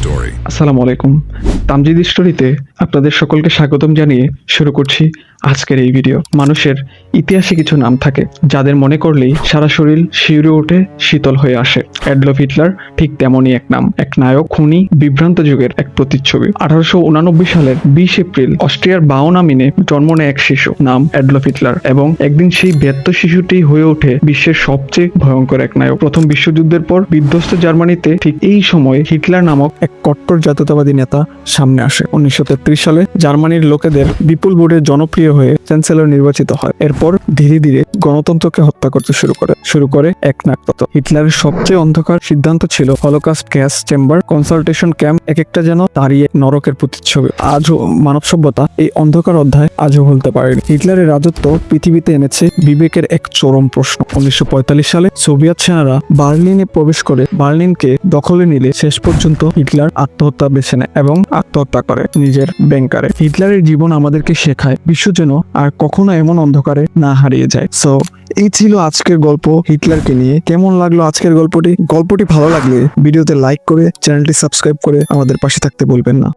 story. আসসালামু আলাইকুম তামজিদ স্টোরিতে আপনাদের সকলকে স্বাগতম জানিয়ে শুরু করছি আজকের এই ভিডিও। মানুষের ইতিহাসে কিছু নাম থাকে, যাদের মনে করলেই সারা শরীর শিউরে ওঠে শীতল হয়ে আসে। অ্যাডলফ হিটলার ঠিক তেমনই এক নাম, এক নায়ক, খুনি, বিভ্রান্ত যুগের এক প্রতিচ্ছবি। আঠারোশো উনানব্বই সালের বিশ এপ্রিল, অস্ট্রিয়ার বাউনামিনে জন্ম নেয় এক শিশু নাম অ্যাডলফ হিটলার এবং একদিন সেই ব্যর্থ শিশুটি হয়ে ওঠে বিশ্বের সবচেয়ে ভয়ঙ্কর এক নায়ক। প্রথম বিশ্বযুদ্ধের পর বিধ্বস্ত জার্মানিতে ঠিক এই সময় হিটলার নামক এক কট্টর জাতীয়তাবাদী নেতা সামনে আসে। উনিশশো তেত্রিশ সালে জার্মানির লোকেদের বিপুল ভোটে জনপ্রিয় হয়ে চ্যান্সেলর নির্বাচিত হয়। এরপর ধীরে ধীরে গণতন্ত্রকে হত্যা করতে শুরু করে। শুরু করে এক নাকতত হিটলারের সবচেয়ে অন্ধকার সিদ্ধান্ত ছিল Holocaust gas chamber consultation camp এক একটা যেন দাঁড়িয়ে নরকের প্রতিচ্ছবি। আজও মানব সভ্যতা এই অন্ধকার অধ্যায় আজও ভুলতে পারেনি। হিটলারের রাজত্ব পৃথিবীতে এনেছে বিবেকের এক চরম প্রশ্ন। উনিশশো পঁয়তাল্লিশ সালে সোভিয়েত সেনারা বার্লিনে প্রবেশ করে বার্লিনকে দখলে নিলে শেষ পর্যন্ত হিটলার আত্মহত্যা বেছে নেয় এবং আত্মহত্যা করে নিজের ব্যাংকারে। হিটলারের জীবন আমাদেরকে শেখায়, বিশ্ব যেন আর কখনো এমন অন্ধকারে না হারিয়ে যায়। সো এই ছিল আজকের গল্প হিটলারকে নিয়ে। কেমন লাগল আজকের গল্পটি? গল্পটি ভালো লাগলে ভিডিওতে লাইক করে, চ্যানেলটি সাবস্ক্রাইব করে আমাদের পাশে থাকতে বলবেন না।